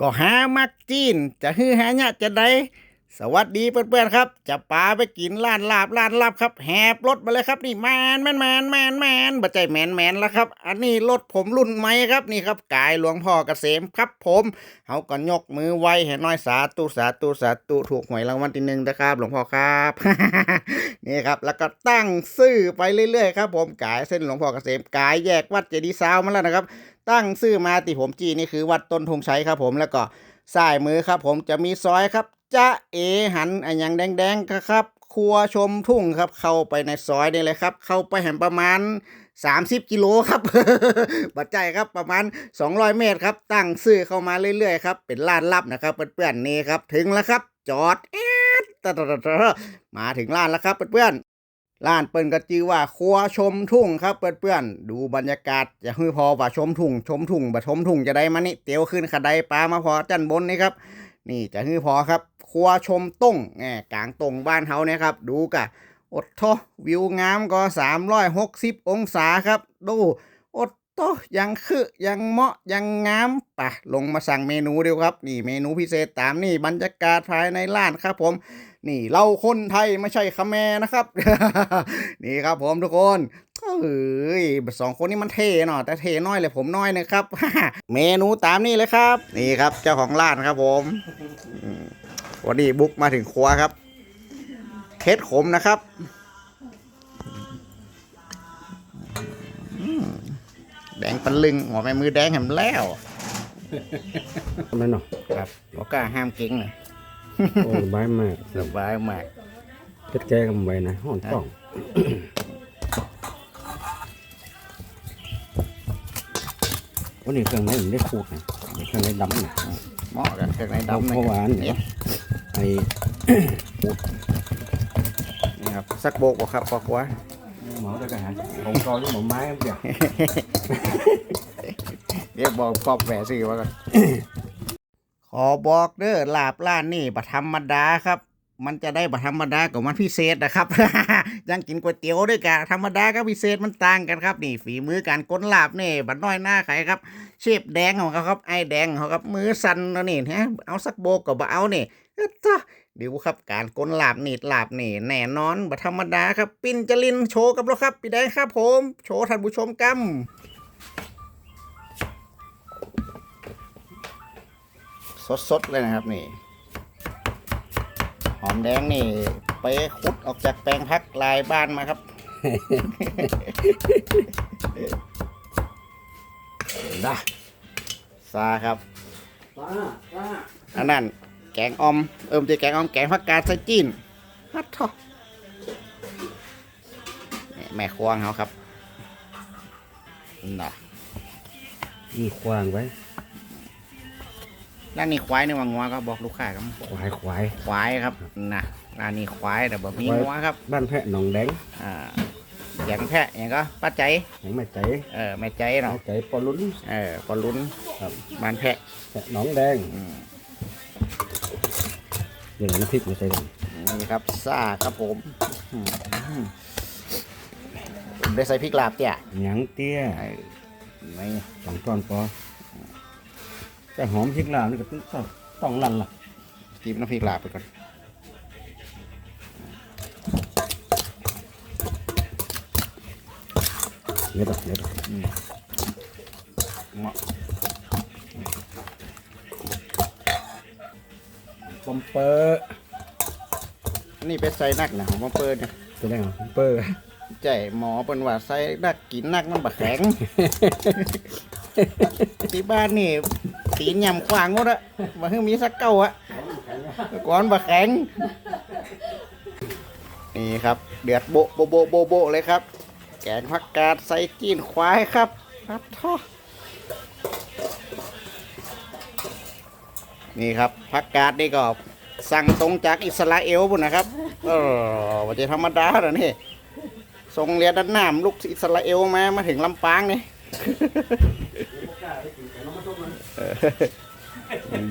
ก็หามักจีน จะฮือหายะจะได้ สวัสดีเพื่อนๆครับ จะปาไปกินร้านลาบร้านลาบครับแหบรถมาเลยครับนี่แมนแมนแมนแมนแมนบัใจแมนแมนแล้วครับ อันนี้รถผมรุ่นใหม่ครับนี่ครับกายหลวงพ่อเกษมครับผมเขาก็ยกมือไหวให้น้อยสาธุสาธุสาธุถูกหวยรางวัลที่หนึ่งนะครับ หลวงพ่อครับนี่ครับแล้วก็ตั้งซื่อไปเรื่อยๆครับ ผมกายเส้นหลวงพ่อเกษมกายแยกวัดเจดีย์ซาวมาแล้วนะครับ ตั้งซื่อมาติผมจีนี่คือวัดต้นธงชัยครับ ผมแล้วก็ซ้ายมือครับผมจะมีซอยครับ จะเอหันอันยังแดงๆครับ ครัวชมทุ่งครับ เข้าไปในซอยนี่เลยครับ เข้าไปแห่งประมาณ 30 กิโลครับ บัดใจครับประมาณ 200 เมตรครับ ตั้งซื่อเข้ามาเรื่อยๆครับ เป็นลานลับนะครับเพื่อนๆนี่ครับ ถึงแล้วครับ จอดแอดตมาถึงลานแล้วครับเพื่อนๆร้านเปิ้นก็จือว่าครัวชมทุ่งครับเพื่อนๆดูบรรยากาศจะฮือพอว่าชมทุ่งชมทุ่งบ่ชมทุ่งจะได้มานี่เตียวขึ้นขะไดปลามาพอจันบนนี่ครับ นี่จะฮือพอครับ ครัวชมต้งแหมกลางตรงบ้านเฮาเนี่ยครับ ดูกะอดทอวิวงามก็360 องศาครับ ดูอดโตยังคือยังเหมาะยังงามปะลงมาสั่งเมนูเดียวครับ นี่เมนูพิเศษตามนี่บรรยากาศภายในร้านครับผม นี่เราคนไทยไม่ใช่คาแมนะครับ นี่ครับผมทุกคนเอ้ยสองคนนี้มันเท่เนาะแต่เท่น้อยเลยผมน้อยนะครับ เมนูตามนี่เลยครับ นี่ครับเจ้าของร้านครับผม วันนี้บุกมาถึงครัวครับเคสขมนะครับอืมแดงปันลึงหัวแม่มือแดงแหมแล้วทำไมเนาะครับบอกกล้าห้ามเก่งเลยโอ้ยบายมากสบายมากเก็ดแกกันไว้นะห้อนต้องวันนี้เครื่องในมันได้ขูดนะเครื่องในดำนะเหมาะกันเครื่องในดำดำเพราะหวานเนี่เนี่ยยไอ้นี่ครับสักโบกบ่ครับพ่อครัวหมอตะกหารผมรอที่หมอไม้ครับเดี๋ยวเรียกบอกปอบแหวซื้อมาก่อนขอบอกเด้อลาบล้านนี่บัธรรมดาครับ มันจะได้บธรรมดากับมันพิเศษนะครับ ยังกินก๋วยเตี๋ยวด้วยกันธรรมดากับพิเศษมันต่างกันครับ นี่ฝีมือการก้นลาบนี่บัดน้อยหน้าใครครับ เชฟแดงของเขาครับไอแดงของเขาครับมือสั่นแล้วนี่ฮะเอาสักโบกกับเอานี่เดี๋ยวครับการก้นลาบนี่ลาบนี่แน่นอนบัธรรมดาครับ ปินจลินโชว์กับเราครับพี่แดงครับผมโชว์ท่านผู้ชมกัมสดๆเลยนะครับนี่ อมแดงนี่ไปขุดออกจากแปลงพักลายบ้านมาครับ นะซาครับป้าป้าอันนั้น แกงออมเอิมจะแกงออมแกงผักกาดใส่จีนฮัททอนี่แม่ควงเขาครับนะนี่ควางไว้ ร้านนี้ควายในวังงัวก็บอกลูกค้าครับควายควายควายครับนะร้านนี้ควายแต่บ่มีควายงัวครับ บ้านแพะหนองแดงอ่าอย่างแพะอย่างก็ป้าใจยังไม่ใจเออแม่ใจเอาเนาะใจปอลุ้นเออปอลุ้นครับบ้านแพะแพะหนองแดงอืมเดี๋ยวน้ำพริกมาใส่กันนี่ครับซ่าครับผมอืมผมได้ใส่พริกลาบเตี้ยหยังเตี้ยเออนี่สองช้อนพอ แต่หอมพริกลาวนี่ก็ต้องต้องลั่นล่ะจิ้มน้ำพริกลาบไปก่อนเดี๋ยวต่อเดี๋ยวต่อเหมาะปอมเปอร์อันนี่เป็นใส่นักนะของมาเปิดเนี่ยจะได้เหรอปอมเปอร์ใจหมอเป็นว่าใส่นักกินนักมันบะแข็งที่บ้านนี่ ตีนยำขวางหมดอะมาเพิ่งมีสักเก้าอะก่อนบะแข็ง นี่ครับ เดือดโบะโบะโบะโบะโบะเลยครับ แกงผักกาดใส่จีนควายครับครับท่อนี่ครับผักกาดนี่ก็สั่งตรงจากอิสราเอลปุ่นนะครับเออว่าจะธรรมดาเหรอนี่ส่งเรือด้านหน้ำลูกอิสราเอลมามาถึงลำปางนี่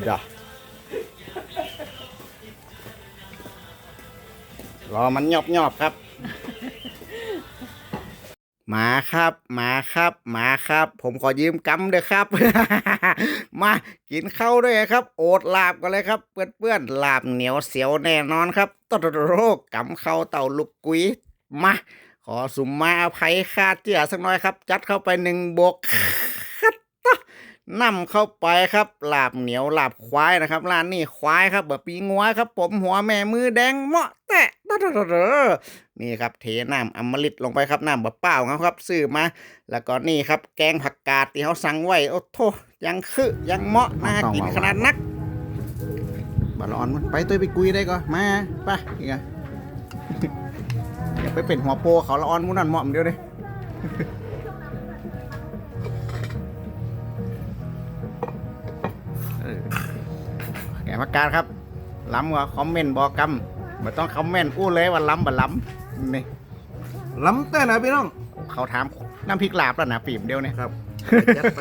จ้ะรอมันหยอบหยอบครับ หมาครับหมาครับหมาครับ ผมขอยืมกำเด้อครับ มากินข้าวด้วยครับ โอดลาบกันเลยครับ เพื่อนๆลาบเหนียวเสียวแน่นอนครับตโตโรคกำข้าวเต่าลูกกุ้ยมาขอสุมมาอภัยคาดเจือสักน่อยครับ จัดเข้าไปหนึ่งบก นำเข้าไปครับลาบเหนียวลาบควายนะครับร้านนี้ควายครับแบบปีงัวครับ ผมหัวแม่มือแดงเหมาะแตะนี่ครับเทน้ำอมฤตลงไปครับน้ำแบะเปล่าครับซื้อมา แล้วก็นี่ครับแกงผักกาดที่เขาสั่งไว้โอ้โทยังคือยังเหมาะน่ากินขนาดนักบอลอนมันไปตัวไปกุยได้ก็มาไปอีกอะอย่าไปเป็นหัวโปเขาละออนมุนันเหมาะมเดียวเลย แกประกาศครับล้ำว่าคอมเมนต์บอกกำไม่ต้องคอมเมนต์กู้เลยว่าล้ำบ่ล้ำนี่ล้ำแต่นะพี่น้องเขาถามน้ำพริกลาบแล้วนะปีมเดียวเนี่ยครับจัดไป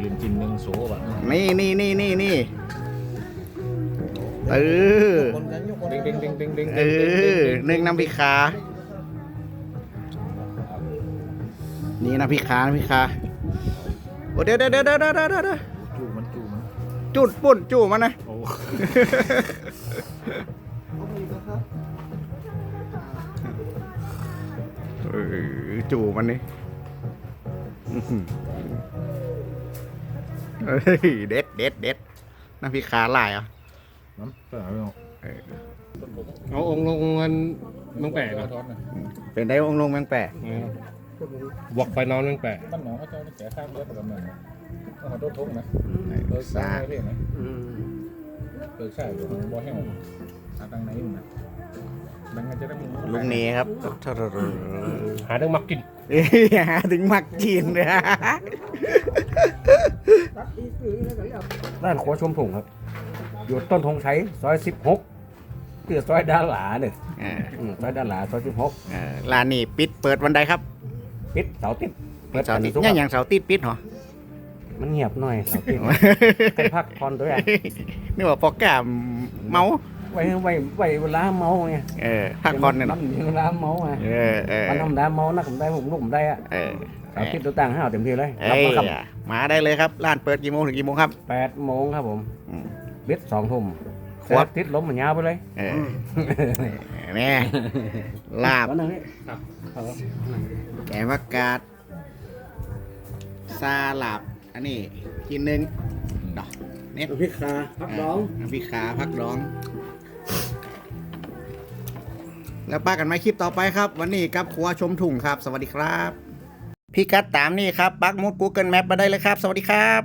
ยืนกินหนึ่งโซ่แบบนี่นี่นี่นี่นี่เออเด้งเด้งเด้งเด้งเด้งเออหนึ่งน้ำพริกขานี่น้ำพริกขาน้ำพริกขาโอ้เดี๋ยวเดี๋ยวเดี๋ยวเดี๋ยวเดี๋ยวเดี๋ยว จูมันจูมันจุดปุ่นจู่มันนะ โอ้เออจู่มันนี่อื้อหือเฮ้ยเด็ดเด็ดเด็ดน้ำพริกขาลายเหรอะน้ำเปล่าไม่เอาเอาองค์ลงเงินเมืองแปะก่อนทอดนะเป็นได้องค์ลงแมงแปะวอกไปนอนเมืองแปะบ้านหนองเขาเจ้าแก่ข้ามเลือดประมาณนั้น ต้องขอโทษทุกนะเลิกสาซ่าเรื่องนะเลิกซ่าอยู่บ่แห้งหาตังไหนอยู่นะดังนั้นจะได้มึงลุงเนครับหาเรื่องมักกินเอ้ยหาถึงมักจีนเลยร้านครัวชมผงครับ อยู่ต้นธงชัยซอยสิบหกเพื่อซอยด้านหลาเนี่ยเอออืมซอยด้านหลาซอยสิบหกเออร้านนี้ปิดเปิดวันใดครับปิดเสาร์ติดปิดเสาร์ติดทุกเนี่ยวันอย่างเสาร์ติดปิดเหรอ มันเงียบหน่อยเสาร์ติดให้พักผ่อนด้วยอะนี่ว่าปอกแก้มเมาไว้ไว้ไว้เวลาเมาไงเออพักผ่อนเนี่ยมัเนาะมีเวลาเมาไงเออเออมันธรรมดาเมานะผมได้ผมลูกผมได้อะเออเสาร์ติดตัวต่างห้าวเต็มที่เลยเอ้รับยมาครับมาได้เลยครับร้านเปิดกี่โมงถึงกี่โมงครับแปดโมงครับผมอืมบิดสองทุ่มครัแต่บติดลมมันยาวไปเลยเออแม่ลาบวันนึงนี่แกงผักกาดซาลาบ อันนี้กินหนึ่งดอกเน็ตพริกคาพักร้องน้ำพริกขาพักร้อง แล้วป้ากันไหมคลิปต่อไปครับ วันนี้กับครัวชมถุงครับ สวัสดีครับ พี่กัดตามนี่ครับปักหมุด Google Map มาได้เลยครับ สวัสดีครับ